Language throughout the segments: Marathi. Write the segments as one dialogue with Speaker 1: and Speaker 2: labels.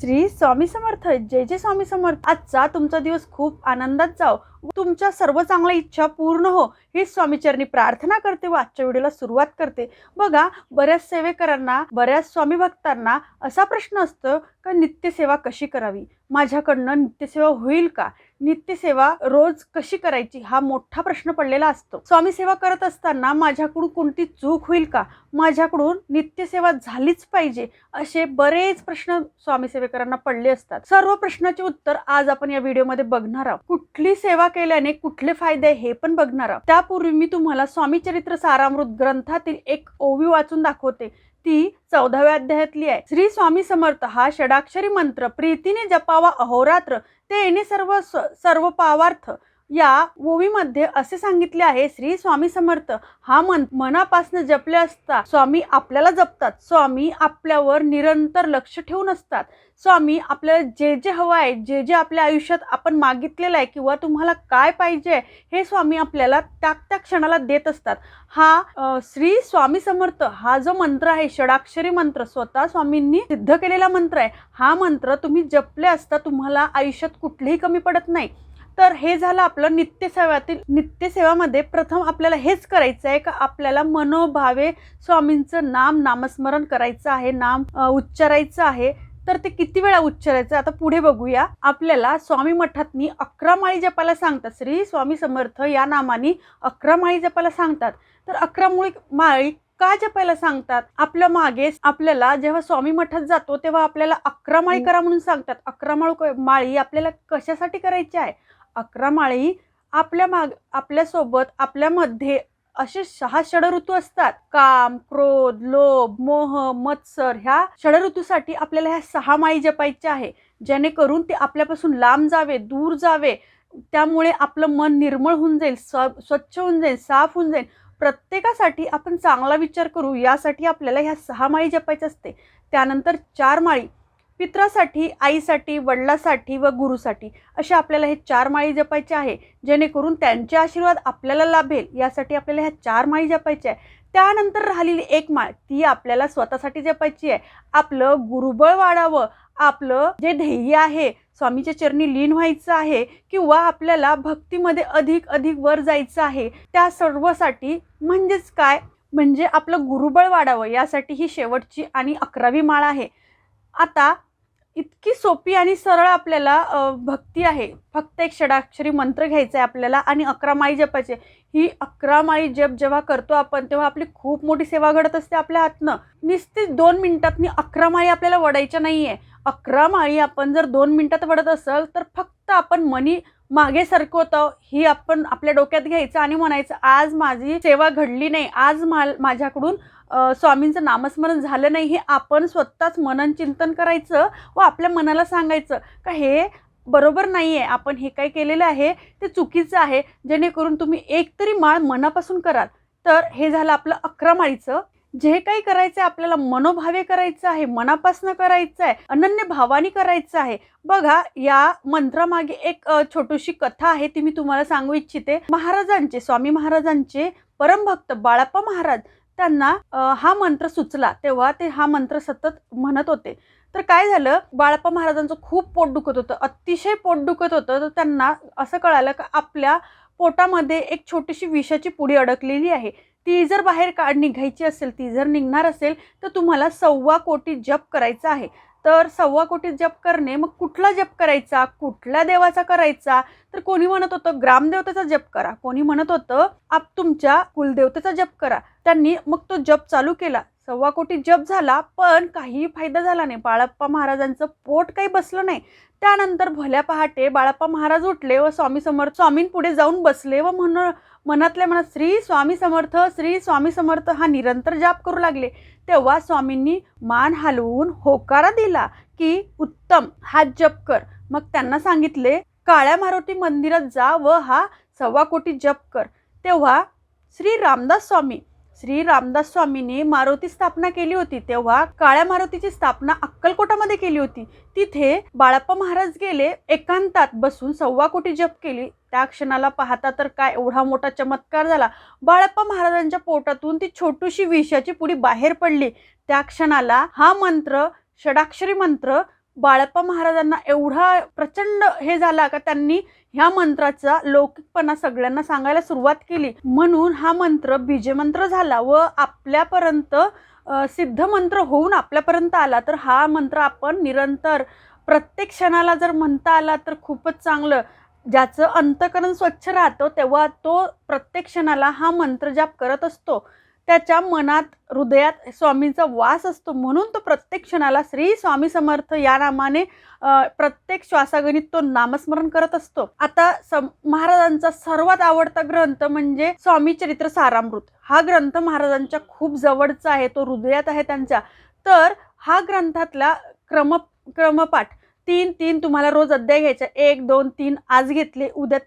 Speaker 1: श्री स्वामी समर्थ. जय जय स्वामी समर्थ. आजचा तुमचा दिवस खूप आनंदात जाओ. तुमच्या सर्व चांगल्या इच्छा पूर्ण हो. ही स्वामीचरणी प्रार्थना करते व आजच्या व्हिडिओला सुरुवात करते. बघा बऱ्याच सेवेकरांना बऱ्याच स्वामी भक्तांना असा प्रश्न असतो का नित्यसेवा कशी करावी? माझ्याकडनं नित्यसेवा होईल का? नित्यसेवा रोज कशी करायची हा मोठा प्रश्न पडलेला असतो. स्वामी सेवा करत असताना माझ्याकडून कोणती चूक होईल का? माझ्याकडून नित्यसेवा झालीच पाहिजे असे बरेच प्रश्न स्वामी सेवेकरांना पडले असतात. सर्व प्रश्नाचे उत्तर आज आपण या व्हिडिओमध्ये बघणार आहोत. कुठली सेवा केल्याने कुठले फायदे हे पण बघणार आहोत. त्यापूर्वी मी तुम्हाला स्वामी चरित्र सारामृत ग्रंथातील एक ओवी वाचून दाखवते. ती चौदाव्या अध्यायातली आहे. श्री स्वामी समर्थ हा षडाक्षरी मंत्र प्रीतीने जपावा अहोरात्र ते येणे सर्व स सर्व पावार्थ या ओवीमध्ये असे सांगितले आहे श्री स्वामी समर्थ हा मन मनापासून जपले असता स्वामी आपल्याला जपतात. स्वामी आपल्यावर निरंतर लक्ष ठेवून असतात. स्वामी आपल्याला जे जे हवं आहे जे जे आपल्या आयुष्यात आपण मागितलेलं आहे किंवा तुम्हाला काय पाहिजे हे स्वामी आपल्याला त्या त्या क्षणाला देत असतात. हा श्री स्वामी समर्थ हा जो मंत्र आहे षडाक्षरी मंत्र स्वतः स्वामींनी सिद्ध केलेला मंत्र आहे. हा मंत्र तुम्ही जपले असता तुम्हाला आयुष्यात कुठलेही कमी पडत नाही. तर हे झालं आपलं नित्यसेवातील नित्यसेवामध्ये प्रथम आपल्याला हेच करायचं आहे का आपल्याला मनोभावे स्वामींचं नाम नामस्मरण करायचं आहे नाम उच्चारायचं आहे? तर ते किती वेळा उच्चारायचं? आता पुढे बघूया. आपल्याला स्वामी मठातनी अकरा माळी जपाला सांगतात. श्री स्वामी समर्थ या नामाने अकरा माळी जपाला सांगतात. तर अकरा मुळी माळी का जपायला सांगतात? आपल्या मागे आपल्याला जेव्हा स्वामी मठात जातो तेव्हा आपल्याला अकरा माळी करा म्हणून सांगतात. अकरा माळ माळी आपल्याला कशासाठी करायची आहे? अकरा माळी आपल्या माग आपल्यासोबत आपल्यामध्ये असे सहा षडऋतू असतात. काम क्रोध लोभ मोह मत्सर ह्या षडऋतूसाठी आपल्याला ह्या सहा माळी जपायच्या आहे. जेणेकरून ते आपल्यापासून लांब जावे दूर जावे. त्यामुळे आपलं मन निर्मळ होऊन जाईल स्वच्छ होऊन जाईल साफ होऊन जाईल. प्रत्येकासाठी आपण चांगला विचार करू यासाठी आपल्याला ह्या सहा माळी जपायच्या असते. त्यानंतर चार माळी. पित्रासाठी आईसाठी वडिलासाठी व गुरुसाठी अशा आपल्याला हे चार माळी जपायचे आहे. जेणेकरून त्यांचे आशीर्वाद आपल्याला लाभेल यासाठी आपल्याला ह्या चार माळी जपायच्या आहे. त्यानंतर राहिलेली एक माळ ती आपल्याला स्वतःसाठी जपायची आहे. आपलं गुरुबळ वाढावं आपलं जे ध्येय आहे स्वामीच्या चरणी लीन व्हायचं आहे किंवा आपल्याला भक्तीमध्ये अधिक अधिक वर जायचं आहे त्या सर्वसाठी म्हणजेच काय? म्हणजे आपलं गुरुबळ वाढावं यासाठी ही शेवटची आणि अकरावी माळ आहे. आता इतकी सोपी आणि सरळ आपल्याला भक्ती आहे. फक्त एक षडाक्षरी मंत्र घ्यायचा आहे आपल्याला आणि अकरा माळी जपायचे ही अकरा माळी जप जेव्हा करतो आपण तेव्हा आपली खूप मोठी सेवा घडत असते आपल्या हातनं. नुसती दोन मिनिटातनी अकरा माळी आपल्याला वडायच्या नाही आहे अकरा माळी आपण जर दोन मिनिटात वडत असेल तर फक्त आपण मनी मागे सरकवतं ही आपण आपल्या डोक्यात घ्यायचं आणि म्हणायचं आज माझी सेवा घडली नाही आज मा माझ्याकडून स्वामींचं नामस्मरण झालं नाही हे आपण स्वतःच मनन चिंतन करायचं व आपल्या मनाला सांगायचं का हे बरोबर नाही आहे आपण हे काय केलेलं आहे ते चुकीचं आहे जेणेकरून तुम्ही एक तरी माळ मनापासून कराल. तर हे झालं आपलं अकरा माळीचं जे काही करायचं आपल्याला मनोभावे करायचं आहे मनापासनं करायचं आहे अनन्य भावानी करायचं आहे. बघा या मंत्रामागे एक छोटीशी कथा आहे ती मी तुम्हाला सांगू इच्छिते. महाराजांचे स्वामी महाराजांचे परमभक्त बाळाप्पा महाराज त्यांना हा मंत्र सुचला. तेव्हा ते हा मंत्र सतत म्हणत होते. तर काय झालं? बाळाप्पा महाराजांचं खूप पोट दुखत होतं. अतिशय पोट दुखत होतं. तर त्यांना असं कळालं का आपल्या पोटामध्ये एक छोटीशी विषाची पुडी अडकलेली आहे. ती जर बाहेर काढ निघायची असेल ती जर निघणार असेल तर तुम्हाला सव्वा कोटी जप करायचा आहे. तर सव्वा कोटी जप करणे मग कुठला जप करायचा? कुठल्या देवाचा करायचा? तर कोणी म्हणत होतं ग्रामदेवतेचा जप करा. कोणी म्हणत होतं आप तुमच्या कुलदेवतेचा जप करा. त्यांनी मग तो जप चालू केला. सव्वा कोटी जप झाला पण काहीही फायदा झाला नाही. बाळाप्पा महाराजांचं पोट काही बसलं नाही. त्यानंतर भल्या पहाटे बाळाप्पा महाराज उठले व स्वामी समर्थ स्वामींपुढे जाऊन बसले व म्हण मनातल्या मनात श्री स्वामी समर्थ श्री स्वामी समर्थ हा निरंतर जाप करू लागले. तेव्हा स्वामींनी मान हलवून होकारा दिला की उत्तम हा जप कर. मग त्यांना सांगितले काळ्या मारुती मंदिरात जा व हा सव्वा कोटी जप कर. तेव्हा श्री रामदास स्वामी श्री रामदास स्वामींनी मारुती स्थापना केली होती. तेव्हा काळ्या मारुतीची स्थापना अक्कलकोटामध्ये केली होती. तिथे बाळाप्पा महाराज गेले एकांतात बसून सव्वा कोटी जप केली. त्या क्षणाला पाहता तर काय एवढा मोठा चमत्कार झाला. बाळाप्पा महाराजांच्या पोटातून ती छोटीशी विषाची पुडी बाहेर पडली. त्या क्षणाला हा मंत्र षडाक्षरी मंत्र बाळप्पा महाराजांना एवढा प्रचंड हे झाला का त्यांनी ह्या मंत्राचा लौकिकपणा सगळ्यांना सांगायला सुरुवात केली. म्हणून हा मंत्र बीजमंत्र झाला व आपल्यापर्यंत सिद्ध मंत्र होऊन आपल्यापर्यंत आला. तर हा मंत्र आपण निरंतर प्रत्येक क्षणाला जर म्हणता आला तर खूपच चांगलं. ज्याचं अंतकरण स्वच्छ राहतं तेव्हा तो प्रत्येक क्षणाला हा मंत्र जाप करत असतो. त्याच्या मनात हृदयात स्वामींचा वास असतो. म्हणून तो प्रत्येक क्षणाला श्री स्वामी समर्थ या नामाने प्रत्येक श्वासागणित तो नामस्मरण करत असतो. आता सम महाराजांचा सर्वात आवडता ग्रंथ म्हणजे स्वामी चरित्र सारामृत. हा ग्रंथ महाराजांच्या खूप जवळचा आहे तो हृदयात आहे त्यांच्या तर हा ग्रंथातला क्रम क्रमपाठ तीन तीन तुम्हाला रोज अध्याय घ्यायचा. एक दोन तीन आज घेतले. उद्या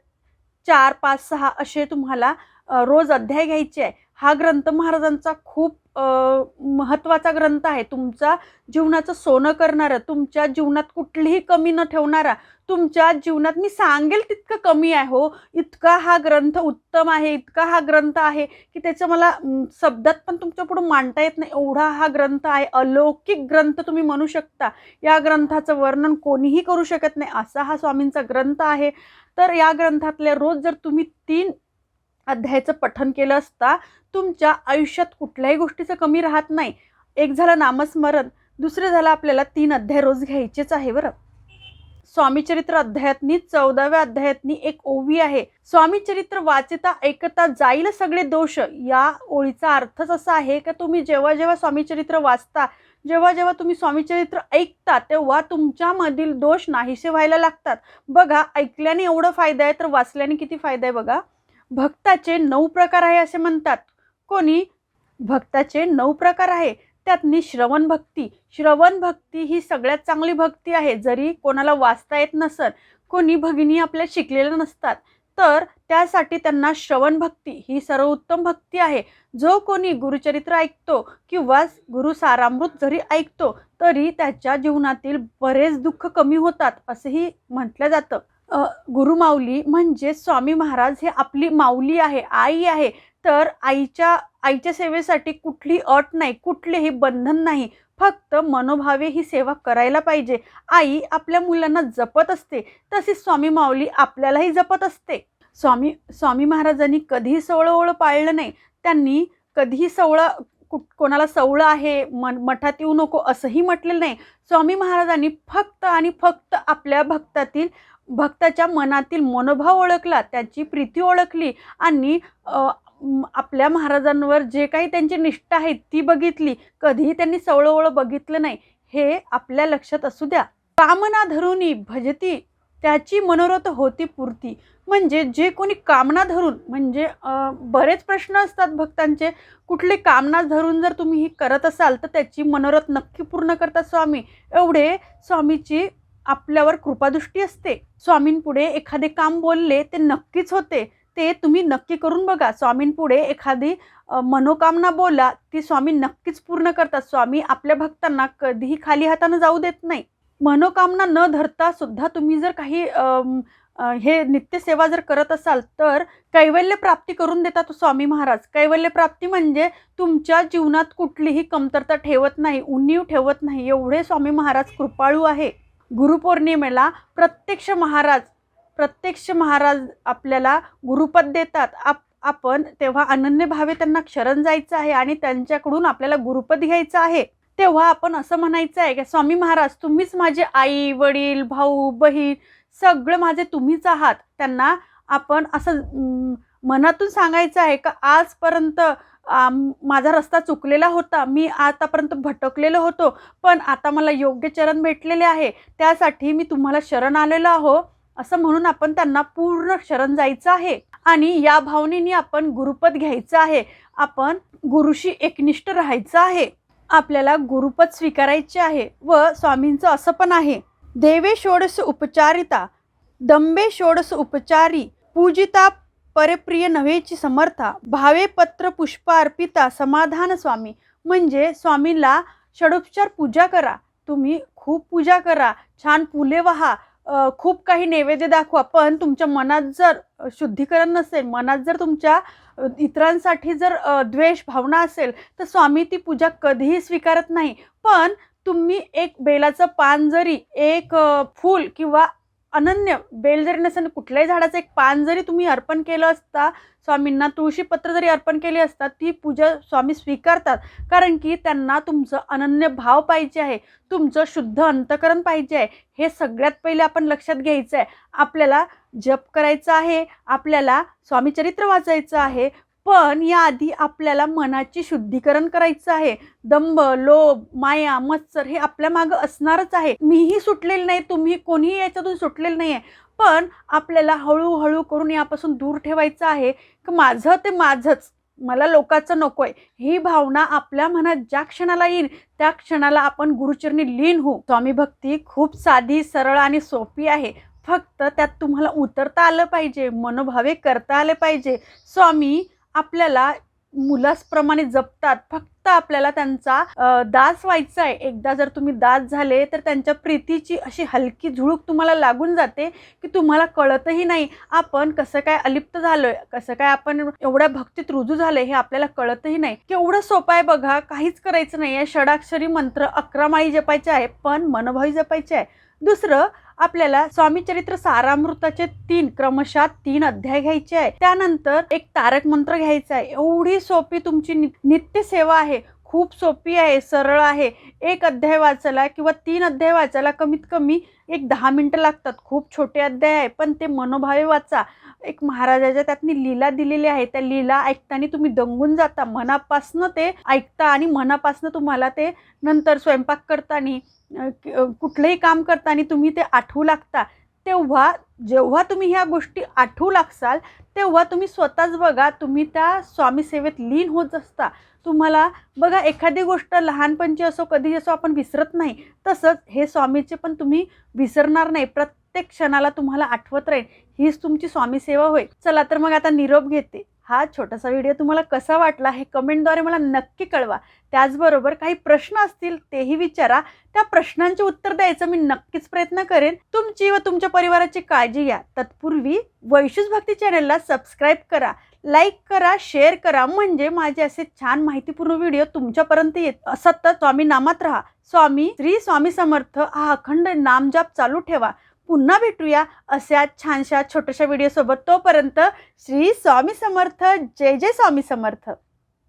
Speaker 1: चार पाच सहा असे तुम्हाला रोज अध्याय घ्यायचे आहे. हा ग्रंथ महाराजांचा खूप महत्त्वाचा ग्रंथ आहे. तुमचा जीवनाचं सोनं करणारं तुमच्या जीवनात कुठलीही कमी न ठेवणारा तुमच्या जीवनात मी सांगेल तितकं कमी आहे हो. इतका हा ग्रंथ उत्तम आहे इतका हा ग्रंथ आहे की त्याचं मला शब्दात पण तुमच्या पुढं मांडता येत नाही. एवढा हा ग्रंथ आहे अलौकिक ग्रंथ तुम्ही म्हणू शकता. या ग्रंथाचं वर्णन कोणीही करू शकत नाही. असा हा स्वामींचा ग्रंथ आहे. तर या ग्रंथातले रोज जर तुम्ही तीन अध्यायाचं पठन केलं असता तुमच्या आयुष्यात कुठल्याही गोष्टीचं कमी राहत नाही. एक झालं नामस्मरण दुसरं झालं आपल्याला तीन अध्याय रोज घ्यायचेच आहे बरं. स्वामीचरित्र अध्यायातनी चौदाव्या अध्यायातनी एक ओवी आहे. स्वामीचरित्र वाचता ऐकता जाईल सगळे दोष. या ओळीचा अर्थच असा आहे का तुम्ही जेव्हा जेव्हा स्वामीचरित्र वाचता जेव्हा जेव्हा तुम्ही स्वामीचरित्र ऐकता तेव्हा तुमच्यामधील दोष नाहीसे व्हायला लागतात. बघा ऐकल्याने एवढं फायदा आहे तर वाचल्याने किती फायदा आहे बघा. भक्ताचे नऊ प्रकार आहे असे म्हणतात. कोणी? भक्ताचे नऊ प्रकार आहे. त्यातनी श्रवण भक्ती. श्रवण भक्ती ही सगळ्यात चांगली भक्ती आहे. जरी कोणाला वाचता येत नसत कोणी भगिनी आपल्या शिकलेल्या नसतात तर त्यासाठी त्यांना श्रवण भक्ती ही सर्वोत्तम भक्ती आहे. जो कोणी गुरुचरित्र ऐकतो किंवा गुरु सारामृत जरी ऐकतो तरी त्याच्या जीवनातील बरेच दुःख कमी होतात असंही म्हटलं जातं. गुरुमाऊली म्हणजे स्वामी महाराज हे आपली माऊली आहे आई आहे. तर आईच्या आईच्या सेवेसाठी कुठली अट नाही कुठलेही बंधन नाही. फक्त मनोभावे ही सेवा करायला पाहिजे. आई आपल्या मुलांना जपत असते तशीच स्वामी माऊली आपल्यालाही जपत असते. स्वामी स्वामी महाराजांनी कधीही सवळं ओळं पाळलं नाही. त्यांनी कधीही सवळं कुठ कोणाला सवळं आहे मन मठात येऊ नको असंही म्हटलेलं नाही. स्वामी महाराजांनी फक्त आणि फक्त आपल्या भक्तातील भक्ताच्या मनातील मनोभाव ओळखला त्याची प्रीती ओळखली आणि आपल्या महाराजांवर जे काही त्यांची निष्ठा आहे ती बघितली. कधीही त्यांनी सवळंवळं बघितलं नाही हे आपल्या लक्षात असू द्या. कामना धरूनी भजती त्याची मनोरथ होती पूर्ती. म्हणजे जे कोणी कामना धरून म्हणजे बरेच प्रश्न असतात भक्तांचे. कुठले कामना धरून जर तुम्ही ही करत असाल तर त्याची मनोरथ नक्की पूर्ण करता स्वामी. एवढे स्वामीची आपल्यावर कृपादृष्टी असते. स्वामींपुढे एखादे काम बोलले ते नक्कीच होते. ते तुम्ही नक्की करून बघा. स्वामींपुढे एखादी मनोकामना बोला ती स्वामी नक्कीच पूर्ण करतात. स्वामी आपल्या भक्तांना कधीही खाली हातानं जाऊ देत नाही. मनोकामना न धरता सुद्धा तुम्ही जर काही हे नित्यसेवा जर करत असाल तर कैवल्य प्राप्ती करून देतात स्वामी महाराज. कैवल्य प्राप्ती म्हणजे तुमच्या जीवनात कुठलीही कमतरता ठेवत नाही उणीव ठेवत नाही. एवढे स्वामी महाराज कृपाळू आहे. गुरुपौर्णिमेला प्रत्यक्ष महाराज प्रत्यक्ष महाराज आपल्याला गुरुपद देतात. आप आपण तेव्हा अनन्य भावे त्यांना क्षरण जायचं आहे आणि त्यांच्याकडून आपल्याला गुरुपद घ्यायचं आहे. तेव्हा आपण असं म्हणायचं आहे की स्वामी महाराज तुम्हीच माझे आई वडील भाऊ बहीण सगळं माझे तुम्हीच आहात. त्यांना आपण असं मनातून सांगायचं आहे का आजपर्यंत माझा रस्ता चुकलेला होता. मी आतापर्यंत भटकलेलो होतो पण आता मला योग्य चरण भेटलेले आहे. त्यासाठी मी तुम्हाला शरण आलेलो आहो असं म्हणून आपण त्यांना पूर्ण शरण जायचं आहे. आणि या भावनेने आपण गुरुपद घ्यायचं आहे. आपण गुरुशी एकनिष्ठ राहायचं आहे. आपल्याला गुरुपद स्वीकारायचे आहे व स्वामींचं असं पण आहे. देवे षोडस उपचारिता दंबे षोडस उपचारी पूजिता परप्रिय नव्हेची समर्था भावे पत्र पुष्प अर्पिता समाधान स्वामी. म्हणजे स्वामीला षडोपचार पूजा करा. तुम्ही खूप पूजा करा. छान फुले व्हा. खूप काही नैवेद्य दाखवा. पण तुमच्या मनात जर शुद्धीकरण नसेल मनात जर तुमच्या इतरांसाठी जर द्वेष भावना असेल तर स्वामी ती पूजा कधीही स्वीकारत नाही. पण तुम्ही एक बेलाचं पान जरी एक फूल किंवा अनन्य. बेल जरी नसेल कुठल्याही झाडाचं एक पान जरी तुम्ही अर्पण केलं असता स्वामींना तुळशीपत्र जरी अर्पण केली असता ती पूजा स्वामी स्वीकारतात. कारण की त्यांना तुमचं अनन्य भाव पाहिजे आहे. तुमचं शुद्ध अंतकरण पाहिजे आहे. हे सगळ्यात पहिले आपण लक्षात घ्यायचं आहे आपल्याला जप करायचा आहे. आपल्याला स्वामीचरित्र वाचायचं आहे. पण याआधी आपल्याला मनाची शुद्धीकरण करायचं आहे. दंभ लोभ माया मत्सर हे आपल्या मागं असणारच आहे. मीही सुटलेली नाही तुम्ही कोणीही याच्यातून सुटलेलं नाही आहे पण आपल्याला हळूहळू करून यापासून दूर ठेवायचं आहे. की माझं ते माझंच. मला लोकाचं नको आहे ही भावना आपल्या मनात ज्या क्षणाला येईल त्या क्षणाला आपण गुरुचरणी लीन होऊ. स्वामी भक्ती खूप साधी सरळ आणि सोपी आहे. फक्त त्यात तुम्हाला उतरता आलं पाहिजे मनोभावे करता आले पाहिजे. स्वामी आपल्याला मुलासप्रमाणे जपतात. फक्त आपल्याला त्यांचा दास व्हायचा आहे एकदा जर तुम्ही दास झाले तर त्यांच्या प्रीतीची अशी हलकी झुळूक तुम्हाला लागून जाते की तुम्हाला कळतही नाही आपण कसं काय अलिप्त झालो आहे कसं काय आपण एवढ्या भक्तीत रुजू झालोय हे आपल्याला कळतही नाही. केवढं सोपं आहे बघा काहीच करायचं नाही आहे षडाक्षरी मंत्र अकरा माळी जपायचे आहे पण मनोभावी जपायचे आहे. दुसरं आपल्याला स्वामीचरित्र सारामृताचे तीन क्रमशः तीन अध्याय घ्यायचे आहे त्यानंतर एक तारक मंत्र घ्यायचा आहे. एवढी सोपी तुमची नि- नित्य सेवा आहे. खूप सोपी आहे सरळ आहे. एक अध्याय वाचायला किंवा तीन अध्याय वाचायला कमीत कमी एक दहा मिनटं लागतात. खूप छोटे अध्याय आहे पण ते मनोभावे वाचा. एक महाराजाच्या त्यातनी लीला दिलेली आहे. त्या लीला ऐकताना तुम्ही दंगून जाता. मनापासनं ते ऐकता आणि मनापासनं तुम्हाला ते नंतर स्वयंपाक करताना कुठलंही काम करताना तुम्ही ते आठवू लागता तेव्हा जेव्हा तुम्ही ह्या गोष्टी आठवू लागसाल तेव्हा तुम्ही स्वतःच बघा तुम्ही त्या स्वामी सेवेत लीन होत असता. तुम्हाला बघा एखादी गोष्ट लहानपणची असो कधी असो आपण विसरत नाही. तसंच हे स्वामीचे पण तुम्ही विसरणार नाही. प्रत्येक क्षणाला तुम्हाला आठवत राहील हीच तुमची स्वामी सेवा होय. चला तर मग आता निरोप घेते. हा छोटासा व्हिडिओ तुम्हाला कसा वाटला हे कमेंटद्वारे मला नक्की कळवा. त्याचबरोबर काही प्रश्न असतील तेही विचारा. त्या प्रश्नांचे उत्तर द्यायचं मी नक्कीच प्रयत्न करेन. तुमची व तुमच्या परिवाराची काळजी घ्या. तत्पूर्वी वैशूज भक्ती चॅनलला सबस्क्राईब करा लाईक करा शेअर करा. म्हणजे माझे असे छान माहितीपूर्ण व्हिडिओ तुमच्यापर्यंत येत सतत स्वामी नामात राहा. स्वामी श्री स्वामी समर्थ. हा अखंड नामजाप चालू ठेवा. पुन्हा भेटूया अशा छानशा छोट्याशा व्हिडिओसोबत तोपर्यंत श्री स्वामी समर्थ. जय जय स्वामी समर्थ.